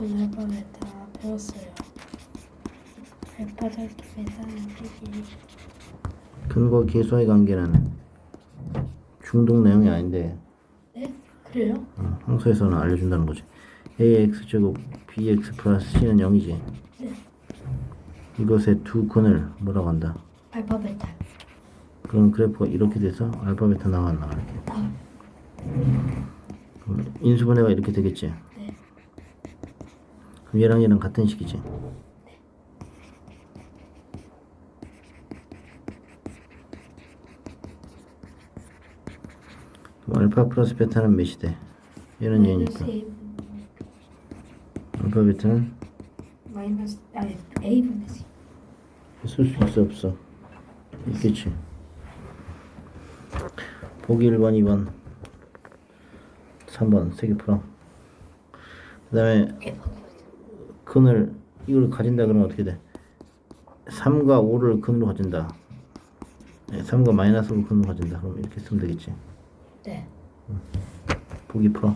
알파 베타 배웠어요. 알파 닫기 베타 빼기. 근거 계수와의 관계는 중동 내용이 아닌데 네? 그래요? 어, 항소에서는 알려준다는 거지. ax 제곱 bx 플러스 c는 0이지. 네. 이것의 두 근을 뭐라고 한다? 알파 베타. 그럼 그래프가 이렇게 돼서 알파 베타 나와 이렇게. 아, 그럼 인수분해가 이렇게 되겠지. 네. 그럼 얘랑 얘랑 같은 식이지. 그럼 알파 플러스 베타는 몇이 돼? 얘는 얘니까. A 알파 베타는 마이너스 아니 A 분의 C. 쓸수 있어 없어? 있겠지. 보기 1번, 2번, 3번 세 개 풀어. 그 다음에 근을 이걸 가진다 그러면 어떻게 돼? 3과 5를 근으로 가진다. 네, 3과 마이너스 5를 근으로 가진다. 그럼 이렇게 쓰면 되겠지. 네. 보기 풀어.